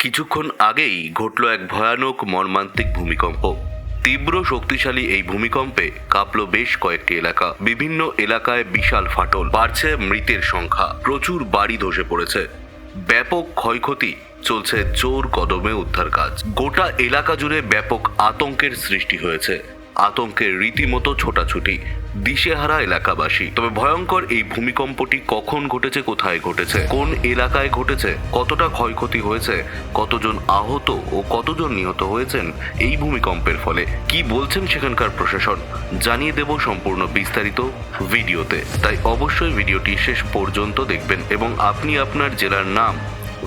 কিছুক্ষণ আগেই ঘটল এক ভয়ানক মর্মান্তিক ভূমিকম্প। তীব্র শক্তিশালী এই ভূমিকম্পে কাঁপল বেশ কয়েকটি এলাকা। বিভিন্ন এলাকায় বিশাল ফাটল। বাড়ছে মৃতের সংখ্যা। প্রচুর বাড়ি ধসে পড়েছে। ব্যাপক ক্ষয়ক্ষতি চলছে জোর কদমে উদ্ধার কাজ। গোটা এলাকা জুড়ে ব্যাপক আতঙ্কের সৃষ্টি হয়েছে। আতঙ্কের রীতিমতো ছোটাছুটি। দিশেহারা এলাকাবাসী। তবে ভয়ঙ্কর এই ভূমিকম্পটি কখন ঘটেছে, কোথায় ঘটেছে, কোন এলাকায় ঘটেছে, কতটা ক্ষয়ক্ষতি হয়েছে, কতজন আহত ও কতজন নিহত হয়েছেন এই ভূমিকম্পের ফলে, কি বলছেন সেখানকার প্রশাসন, জানিয়ে দেব সম্পূর্ণ বিস্তারিত ভিডিওতে। তাই অবশ্যই ভিডিওটি শেষ পর্যন্ত দেখবেন এবং আপনি আপনার জেলার নাম,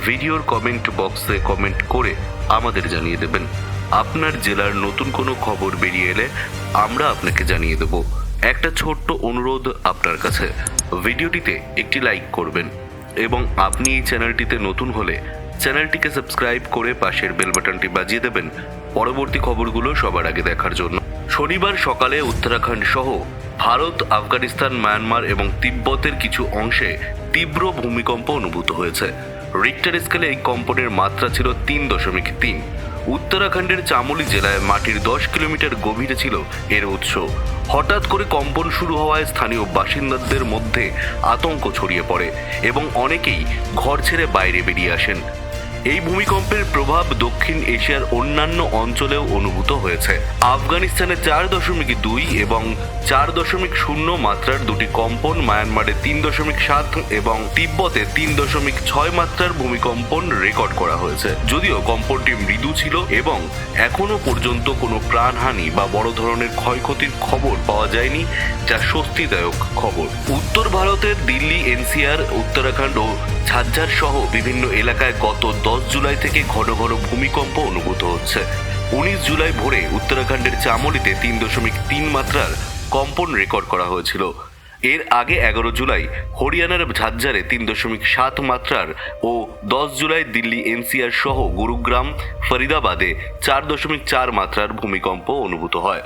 ভিডিওর কমেন্ট বক্সে কমেন্ট করে আমাদের জানিয়ে দেবেন। আপনার জেলার নতুন কোনো খবর বেরিয়ে এলে আমরা আপনাকে জানিয়ে দেব। একটা ছোট্ট অনুরোধ আপনার কাছে। ভিডিওটিতে একটি লাইক করবেন এবং আপনি এই চ্যানেলটিতে নতুন হলে চ্যানেলটিকে সাবস্ক্রাইব করে পাশের বেল বাটনটি বাজিয়ে দেবেন পরবর্তী খবরগুলো সবার আগে দেখার জন্য। শনিবার সকালে উত্তরাখণ্ড সহ ভারত, আফগানিস্তান, মায়ানমার এবং তিব্বতের কিছু অংশে তীব্র ভূমিকম্প অনুভূত হয়েছে। রিক্টার স্কেলে এই কম্পনের মাত্রা ছিল তিন দশমিক তিন। উত্তরাখণ্ডের চামোলি জেলায় মাটির দশ কিলোমিটার গভীরে ছিল এর উৎস। হঠাৎ করে কম্পন শুরু হওয়ায় স্থানীয় বাসিন্দাদের মধ্যে আতঙ্ক ছড়িয়ে পড়ে এবং অনেকেই ঘর ছেড়ে বাইরে বেরিয়ে আসেন। এই ভূমিকম্পের প্রভাব দক্ষিণ এশিয়ার অন্যান্য অঞ্চলেও অনুভূত হয়েছে। আফগানিস্তানে চার দশমিক দুই এবং চার দশমিক শূন্য মাত্রার দুটি কম্পন মায়ানমারে তিন দশমিক সাত এবং তিব্বতে তিন দশমিক ছয় মাত্রার ভূমিকম্পন রেকর্ড করা হয়েছে। যদিও কম্পনটি মৃদু ছিল এবং এখনও পর্যন্ত কোনো প্রাণহানি বা বড় ধরনের ক্ষয়ক্ষতির খবর পাওয়া যায়নি, যা স্বস্তিদায়ক খবর। উত্তর ভারতের দিল্লি, এনসিআর, উত্তরাখণ্ড ও ঝাজ্জার সহ বিভিন্ন এলাকায় গত দশ জুলাই থেকে ঘন ঘন ভূমিকম্প অনুভূত হচ্ছে। উনিশ জুলাই ভোরে উত্তরাখণ্ডের চামলিতে তিন দশমিক তিন মাত্রার কম্পন রেকর্ড করা হয়েছিল। এর আগে এগারো জুলাই হরিয়ানার ঝাজ্জারে তিন দশমিক সাত মাত্রার ও দশ জুলাই দিল্লি এনসিআর সহ গুরুগ্রাম, ফরিদাবাদে চার দশমিক চার মাত্রার ভূমিকম্প অনুভূত হয়।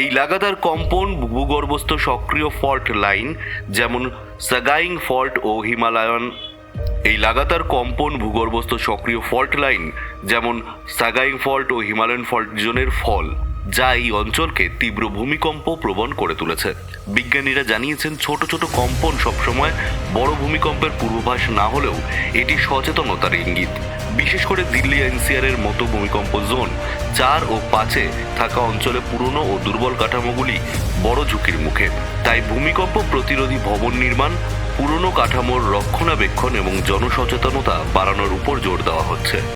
এই লাগাতার কম্পন ভূগর্ভস্থ সক্রিয় ফল্ট লাইন, যেমন সাগাইং ফল্ট ও হিমালয়ান এই লাগাতার কম্পন ভূগর্ভস্থ সক্রিয় ফল্ট লাইন যেমন সাগাইং ফল্ট ও হিমালয়ান ফল্ট জোনের ফল, যা এই অঞ্চলকে তীব্র ভূমিকম্প প্রবণ করে তুলেছে। বিজ্ঞানীরা জানিয়েছেন, ছোট ছোট কম্পন সবসময় বড় ভূমিকম্পের পূর্বাভাস না হলেও এটি সচেতনতার ইঙ্গিত। বিশেষ করে দিল্লি এনসিআর এর মতো ভূমিকম্প জোন, চার ও পাঁচে থাকা অঞ্চলে পুরনো ও দুর্বল কাঠামোগুলি বড় ঝুঁকির মুখে। তাই ভূমিকম্প প্রতিরোধী ভবন নির্মাণ পুরনো কাঠামোর রক্ষণাবেক্ষণ এবং জনসচেতনতা বাড়ানোর উপর জোর দেওয়া হচ্ছে।